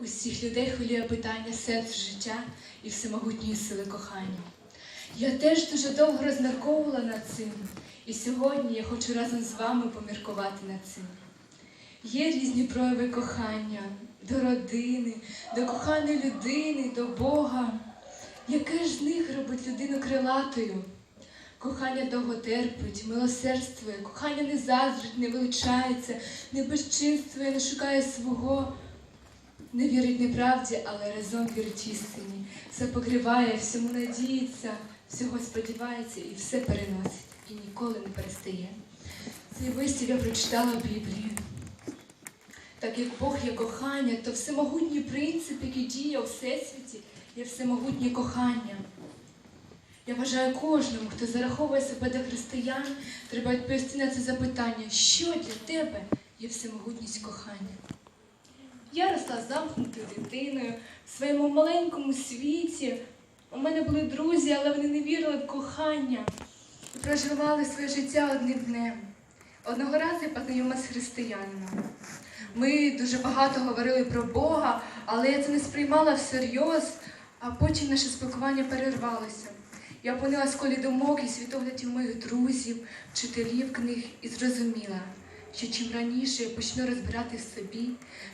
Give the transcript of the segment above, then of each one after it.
усіх людей хвилює питання сенсу життя і всемогутньої сили кохання. Я теж дуже довго розмірковувала над цим, і сьогодні я хочу разом з вами поміркувати над цим. Є різні прояви кохання до родини, до коханої людини, до Бога. Яке ж з них робить людину крилатою? Кохання довго терпить, милосердствує, кохання не заздрить, не величається, не безчинствує, не шукає свого, не вірить неправді, але разом вірить істині. Все покриває, всьому надіється, всього сподівається і все переносить, і ніколи не перестає. Цей вистів я прочитала в Біблії. Так як Бог є кохання, то всемогутній принцип, який діє у всесвіті, є всемогутнє кохання. Я вважаю кожному, хто зараховує себе до християн, треба відповісти на це запитання, що для тебе є всемогутність кохання. Я росла замкнутою дитиною в своєму маленькому світі. У мене були друзі, але вони не вірили в кохання і проживали своє життя одним днем. Одного разу я познайомилася з християнином. Ми дуже багато говорили про Бога, але я це не сприймала всерйоз, а потім наше спілкування перервалося. Я опинилась в колі думок і світоглядів моїх друзів, вчителів книг і зрозуміла, що чим раніше я почну розбирати в собі,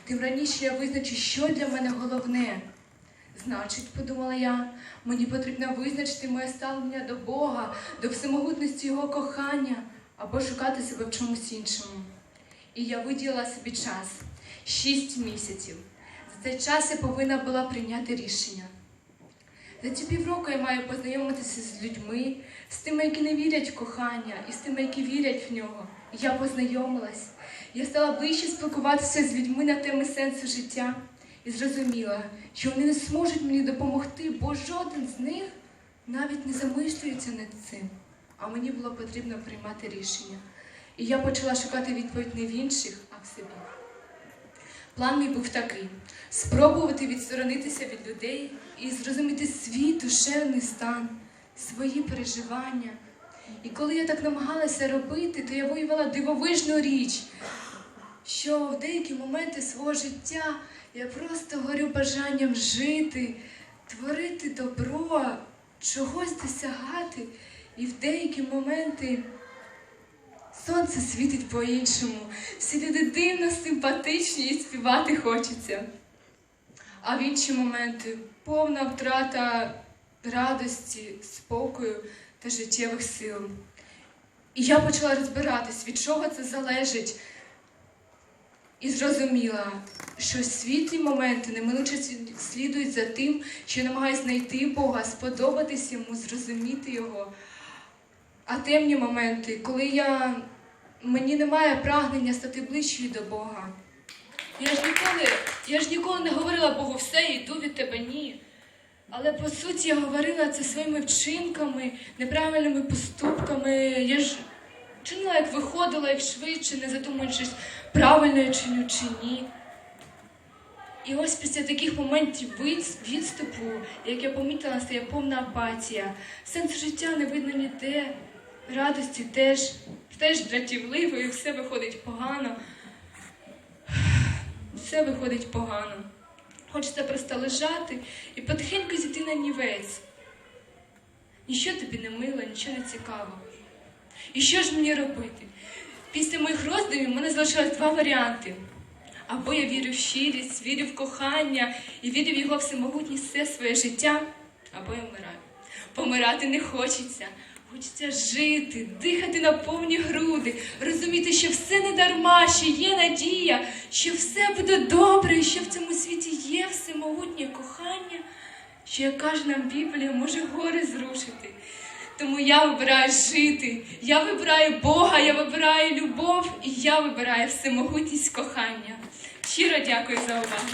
тим раніше я визначу, що для мене головне. Значить, подумала я, мені потрібно визначити моє ставлення до Бога, до всемогутності Його кохання або шукати себе в чомусь іншому. І я виділила собі час шість місяців. За цей час я повинна була прийняти рішення. За ці півроку я маю познайомитися з людьми, з тими, які не вірять в кохання, і з тими, які вірять в нього. Я познайомилась. Я стала ближче спілкуватися з людьми на теми сенсу життя і зрозуміла, що вони не зможуть мені допомогти, бо жоден з них навіть не замислюється над цим. А мені було потрібно приймати рішення. І я почала шукати відповідь не в інших, а в собі. План мій був такий: спробувати відсторонитися від людей і зрозуміти свій душевний стан, свої переживання. І коли я так намагалася робити, то я виявила дивовижну річ, що в деякі моменти свого життя я просто горю бажанням жити, творити добро, чогось досягати. І в деякі моменти сонце світить по-іншому. Всі люди дивно, симпатичні і співати хочеться. А в інші моменти повна втрата радості, спокою та життєвих сил. І я почала розбиратись, від чого це залежить. І зрозуміла, що світлі моменти неминуче слідують за тим, що намагаюся знайти Бога, сподобатись йому, зрозуміти його. А темні моменти, коли я, мені немає прагнення стати ближчою до Бога. Я ж ніколи, я ж ніколи не говорила Богу, все, йду від тебе, ні. Але по суті я говорила це своїми вчинками, неправильними поступками. Я ж чинила, як виходила, як швидше, не задумуючись, правильно я чиню чи ні. І ось після таких моментів відступу, як я помітила, стає повна апатія. Сенс життя не видно ніде, радості теж, теж дратівливо, і все виходить погано. Все виходить погано. Хочеться просто лежати і потихеньку зійти на нівець. Ніщо тобі не мило, нічого не цікаво. І що ж мені робити? Після моїх роздумів в мене залишилось два варіанти. Або я вірю в щирість, вірю в кохання і вірю в його всемогутність все своє життя, або я вмираю. Помирати не хочеться. Хочеться жити, дихати на повні груди, розуміти, що все не дарма, що є надія, що все буде добре, що в цьому світі є всемогутнє кохання, що, як каже нам Біблія, може гори зрушити. Тому я вибираю жити, я вибираю Бога, я вибираю любов і я вибираю всемогутність кохання. Щиро дякую за увагу.